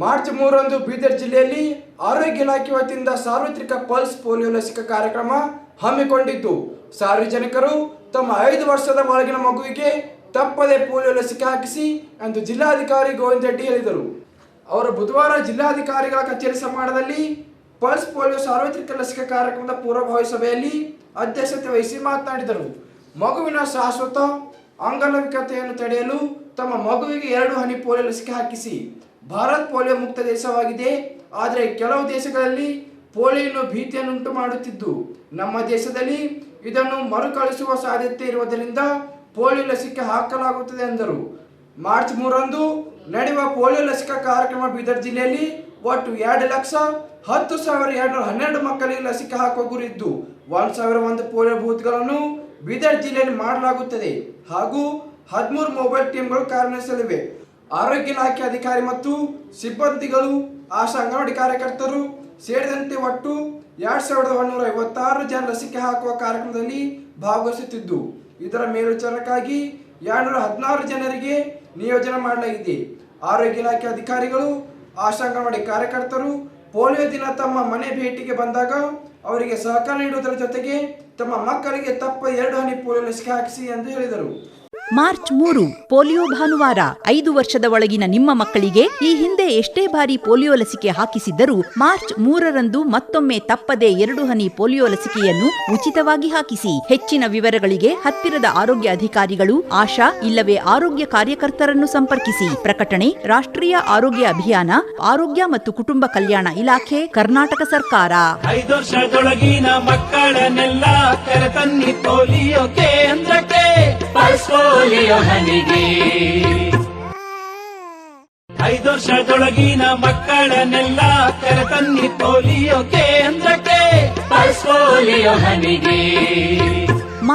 March ಮೂರರಂದು ಬೀದರ್ ಜಿಲ್ಲೆಯಲ್ಲಿ ಆರೋಗ್ಯ ಇಲಾಖೆ ವತಿಯಿಂದ ಸಾರ್ವತ್ರಿಕ ಪಲ್ಸ್ ಪೋಲಿಯೋ ಲಸಿಕಾ ಕಾರ್ಯಕ್ರಮ ಹಮ್ಮಿಕೊಂಡಿದ್ದು. ಸಾರ್ವಜನಿಕರು ತಮ್ಮ ಐದು ವರ್ಷದ ಒಳಗಿನ ಮಗುವಿಗೆ ತಪ್ಪದೆ ಪೋಲಿಯೋ ಲಸಿಕೆ ಹಾಕಿಸಿ ಎಂದು ಜಿಲ್ಲಾಧಿಕಾರಿ ಗೋವಿಂದ ರೆಡ್ಡಿ ಹೇಳಿದರು. ಅವರು ಬುಧವಾರ ಜಿಲ್ಲಾಧಿಕಾರಿಗಳ ಕಚೇರಿ ಸಮಾರಂಭದಲ್ಲಿ ಪಲ್ಸ್ ಪೋಲಿಯೋ ಸಾರ್ವತ್ರಿಕ ಲಸಿಕಾ ಕಾರ್ಯಕ್ರಮದ ಪೂರ್ವಭಾವಿ ಸಭೆಯಲ್ಲಿ ಅಧ್ಯಕ್ಷತೆ ವಹಿಸಿ ಮಾತನಾಡಿದರು. ಮಗುವಿನ ಶಾಶ್ವತ ಅಂಗಲವಿಕತೆಯನ್ನು ತಡೆಯಲು ತಮ್ಮ ಮಗುವಿಗೆ ಎರಡು ಹನಿ ಪೋಲಿಯೋ ಲಸಿಕೆ ಹಾಕಿಸಿ ಭಾರತ್ ಪೋಲಿಯೋ ಮುಕ್ತ ದೇಶವಾಗಿದೆ. ಆದರೆ ಕೆಲವು ದೇಶಗಳಲ್ಲಿ ಪೋಲಿಯೋನು ಭೀತಿಯನ್ನುಂಟು ಮಾಡುತ್ತಿದ್ದು. ನಮ್ಮ ದೇಶದಲ್ಲಿ ಇದನ್ನು ಮರುಕಳಿಸುವ ಸಾಧ್ಯತೆ ಇರುವುದರಿಂದ ಪೋಲಿಯೋ ಲಸಿಕೆ ಹಾಕಲಾಗುತ್ತದೆ ಎಂದರು. ಮಾರ್ಚ್ ಮೂರರಂದು ನಡೆಯುವ ಪೋಲಿಯೋ ಲಸಿಕಾ ಕಾರ್ಯಕ್ರಮ ಬೀದರ್ ಜಿಲ್ಲೆಯಲ್ಲಿ ಒಟ್ಟು ಎರಡು ಲಕ್ಷ ಹತ್ತು ಸಾವಿರ ಎರಡುನೂರ ಹನ್ನೆರಡು ಮಕ್ಕಳಿಗೆ ಲಸಿಕೆ ಹಾಕುವ ಗುರಿ ಇದ್ದು ಒಂದು ಸಾವಿರ ಒಂದು ಪೋಲಿಯೋ ಬೂತ್ಗಳನ್ನು ಬೀದರ್ ಜಿಲ್ಲೆಯಲ್ಲಿ ಮಾಡಲಾಗುತ್ತದೆ. ಹಾಗೂ ಹದಿಮೂರು ಮೊಬೈಲ್ ಟೀಮ್ಗಳು ಕಾರ್ಯನಿರ್ವಹಿಸಲಿವೆ. ಆರೋಗ್ಯ ಇಲಾಖೆ ಅಧಿಕಾರಿ ಮತ್ತು ಸಿಬ್ಬಂದಿಗಳು ಆಶಾ ಅಂಗನವಾಡಿ ಕಾರ್ಯಕರ್ತರು ಸೇರಿದಂತೆ ಒಟ್ಟು ಎರಡ್ ಸಾವಿರದ ಒಂದೂರ ಐವತ್ತಾರು ಜನ ಲಸಿಕೆ ಹಾಕುವ ಕಾರ್ಯಕ್ರಮದಲ್ಲಿ ಭಾಗವಹಿಸುತ್ತಿದ್ದು, ಇದರ ಮೇಲ್ವಿಚಾರಕ್ಕಾಗಿ ಎರಡ್ನೂರ ಹದಿನಾರು ಜನರಿಗೆ ನಿಯೋಜನೆ ಮಾಡಲಾಗಿದೆ. ಆರೋಗ್ಯ ಇಲಾಖೆ ಅಧಿಕಾರಿಗಳು, ಆಶಾ ಅಂಗನವಾಡಿ ಕಾರ್ಯಕರ್ತರು ಪೋಲಿಯೋ ದಿನ ತಮ್ಮ ಮನೆ ಭೇಟಿಗೆ ಬಂದಾಗ ಅವರಿಗೆ ಸಹಕಾರ ನೀಡುವುದರ ಜೊತೆಗೆ ತಮ್ಮ ಮಕ್ಕಳಿಗೆ ತಪ್ಪ ಎರಡು ಹನಿ ಪೋಲಿಯೋ ಲಸಿಕೆ ಹಾಕಿಸಿ ಎಂದು ಹೇಳಿದರು. ಮಾರ್ಚ್ ಮೂರು, ಪೋಲಿಯೋ ಭಾನುವಾರ ಐದು ವರ್ಷದ ಒಳಗಿನ ನಿಮ್ಮ ಮಕ್ಕಳಿಗೆ ಈ ಹಿಂದೆ ಎಷ್ಟೇ ಬಾರಿ ಪೋಲಿಯೋ ಲಸಿಕೆ ಹಾಕಿಸಿದ್ದರೂ ಮಾರ್ಚ್ ಮೂರರಂದು ಮತ್ತೊಮ್ಮೆ ತಪ್ಪದೆ ಎರಡು ಹನಿ ಪೋಲಿಯೋ ಲಸಿಕೆಯನ್ನು ಉಚಿತವಾಗಿ ಹಾಕಿಸಿ. ಹೆಚ್ಚಿನ ವಿವರಗಳಿಗೆ ಹತ್ತಿರದ ಆರೋಗ್ಯ ಅಧಿಕಾರಿಗಳು ಆಶಾ, ಇಲ್ಲವೇ ಆರೋಗ್ಯ ಕಾರ್ಯಕರ್ತರನ್ನು ಸಂಪರ್ಕಿಸಿ. ಪ್ರಕಟಣೆ, ರಾಷ್ಟ್ರೀಯ ಆರೋಗ್ಯ ಅಭಿಯಾನ, ಆರೋಗ್ಯ ಮತ್ತು ಕುಟುಂಬ ಕಲ್ಯಾಣ ಇಲಾಖೆ, ಕರ್ನಾಟಕ ಸರ್ಕಾರ. ಐದು ವರ್ಷದೊಳಗಿನ ಮಕ್ಕಳನ್ನೆಲ್ಲ ಕರೆತನ್ನಿ ಪೋಲಿಯೋ ಕೇಂದ್ರಕ್ಕೆ ಪಲ್ಸ್ ಪೋಲಿಯೋ ಹನಿಗೆ ಐದು ವರ್ಷದೊಳಗಿನ ಮಕ್ಕಳನ್ನೆಲ್ಲ ಕರೆತನ್ನಿ ಪೋಲಿಯೋ ಕೇಂದ್ರಕ್ಕೆ. ಪಲ್ಸ್ ಪೋಲಿಯೋ ಹನಿಗೆ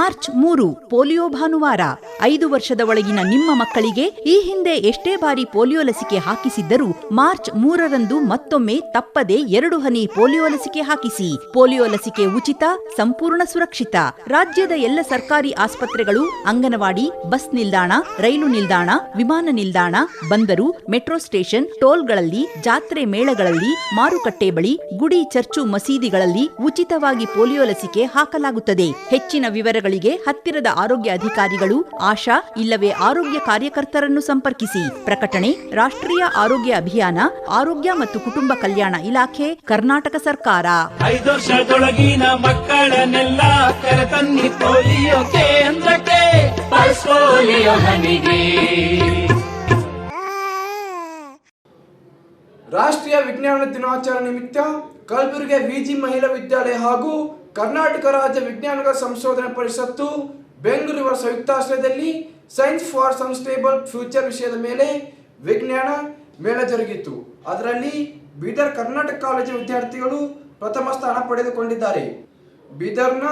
ಮಾರ್ಚ್ ಮೂರು, ಪೋಲಿಯೋ ಭಾನುವಾರ, ಐದು ವರ್ಷದ ಒಳಗಿನ ನಿಮ್ಮ ಮಕ್ಕಳಿಗೆ ಈ ಹಿಂದೆ ಎಷ್ಟೇ ಬಾರಿ ಪೋಲಿಯೋ ಲಸಿಕೆ ಹಾಕಿಸಿದ್ದರೂ ಮಾರ್ಚ್ ಮೂರರಂದು ಮತ್ತೊಮ್ಮೆ ತಪ್ಪದೆ ಎರಡು ಹನಿ ಪೋಲಿಯೋ ಲಸಿಕೆ ಹಾಕಿಸಿ. ಪೋಲಿಯೋ ಲಸಿಕೆ ಉಚಿತ, ಸಂಪೂರ್ಣ ಸುರಕ್ಷಿತ. ರಾಜ್ಯದ ಎಲ್ಲ ಸರ್ಕಾರಿ ಆಸ್ಪತ್ರೆಗಳು, ಅಂಗನವಾಡಿ, ಬಸ್ ನಿಲ್ದಾಣ, ರೈಲು ನಿಲ್ದಾಣ, ವಿಮಾನ ನಿಲ್ದಾಣ, ಬಂದರು, ಮೆಟ್ರೋ ಸ್ಟೇಷನ್, ಟೋಲ್ಗಳಲ್ಲಿ, ಜಾತ್ರೆ ಮೇಳಗಳಲ್ಲಿ, ಮಾರುಕಟ್ಟೆ ಬಳಿ, ಗುಡಿ ಚರ್ಚು ಮಸೀದಿಗಳಲ್ಲಿ ಉಚಿತವಾಗಿ ಪೋಲಿಯೋ ಲಸಿಕೆ ಹಾಕಲಾಗುತ್ತದೆ. ಹೆಚ್ಚಿನ ವಿವರಗಳಿಗೆ ಹತ್ತಿರದ ಆರೋಗ್ಯ ಅಧಿಕಾರಿಗಳು ಆಶಾ ಇಲ್ಲವೇ ಆರೋಗ್ಯ ಕಾರ್ಯಕರ್ತರನ್ನು ಸಂಪರ್ಕಿಸಿ. ಪ್ರಕಟಣೆ ರಾಷ್ಟ್ರೀಯ ಆರೋಗ್ಯ ಅಭಿಯಾನ ಆರೋಗ್ಯ ಮತ್ತು ಕುಟುಂಬ ಕಲ್ಯಾಣ ಇಲಾಖೆ ಕರ್ನಾಟಕ ಸರ್ಕಾರ. ಐದು ವರ್ಷದೊಳಗಿನ ಮಕ್ಕಳನ್ನೆಲ್ಲ ಕರೆತನ್ನಿ ಪೋಲಿಯೋ ಕೇಂದ್ರಕ್ಕೆ ಪಲ್ಸ್ ಪೋಲಿಯೋ ಹನಿಗೆ. ರಾಷ್ಟ್ರೀಯ ವಿಜ್ಞಾನ ದಿನಾಚರಣೆ ನಿಮಿತ್ತ ಕಲಬುರಗಿ ವಿಜಿ ಮಹಿಳಾ ವಿದ್ಯಾಲಯ ಹಾಗೂ ಕರ್ನಾಟಕ ರಾಜ್ಯ ವಿಜ್ಞಾನಗಳ ಸಂಶೋಧನಾ ಪರಿಷತ್ತು ಬೆಂಗಳೂರಿನ ಸಂಯುಕ್ತಾಶ್ರಯದಲ್ಲಿ ಸೈನ್ಸ್ ಫಾರ್ ಸನ್ಸ್ಟೇಬಲ್ ಫ್ಯೂಚರ್ ವಿಷಯದ ಮೇಲೆ ವಿಜ್ಞಾನ ಮೇಳ ಜರುಗಿತು. ಅದರಲ್ಲಿ ಬೀದರ್ ಕರ್ನಾಟಕ ಕಾಲೇಜಿನ ವಿದ್ಯಾರ್ಥಿಗಳು ಪ್ರಥಮ ಸ್ಥಾನ ಪಡೆದುಕೊಂಡಿದ್ದಾರೆ. ಬೀದರ್ನ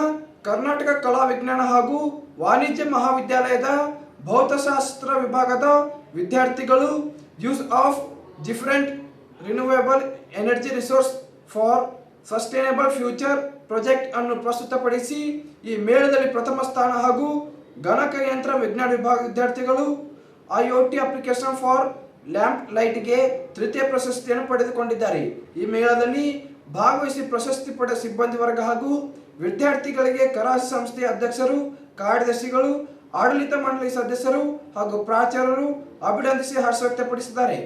ಕರ್ನಾಟಕ ಕಲಾ ವಿಜ್ಞಾನ ಹಾಗೂ ವಾಣಿಜ್ಯ ಮಹಾವಿದ್ಯಾಲಯದ ಭೌತಶಾಸ್ತ್ರ ವಿಭಾಗದ ವಿದ್ಯಾರ್ಥಿಗಳು use of different renewable energy resource for sustainable future project ಅನ್ನು ಪ್ರಸ್ತುತಪಡಿಸಿ ಈ ಮೇಳದಲ್ಲಿ ಪ್ರಥಮ ಸ್ಥಾನ ಹಾಗೂ ಗಣಕಯಂತ್ರ ವಿಜ್ಞಾನ ವಿಭಾಗ ವಿದ್ಯಾರ್ಥಿಗಳು, ಐಒಟಿ ಅಪ್ಲಿಕೇಶನ್ ಫಾರ್ ಲ್ಯಾಂಪ್ ಲೈಟ್ಗೆ ತೃತೀಯ ಪ್ರಶಸ್ತಿಯನ್ನು ಪಡೆದುಕೊಂಡಿದ್ದಾರೆ. ಈ ಮೇಳದಲ್ಲಿ ಭಾಗವಹಿಸಿ ಪ್ರಶಸ್ತಿ ಪಡೆದ ಸಿಬ್ಬಂದಿ ವರ್ಗ ಹಾಗೂ ವಿದ್ಯಾರ್ಥಿಗಳಿಗೆ ಕರಾಸಿ ಸಂಸ್ಥೆಯ ಅಧ್ಯಕ್ಷರು, ಕಾರ್ಯದರ್ಶಿಗಳು, ಆಡಳಿತ ಮಂಡಳಿ ಸದಸ್ಯರು ಹಾಗೂ ಪ್ರಾಚಾರ್ಯರು ಅಭಿನಂದಿಸಿ ಹರ್ಷ ವ್ಯಕ್ತಪಡಿಸಿದ್ದಾರೆ.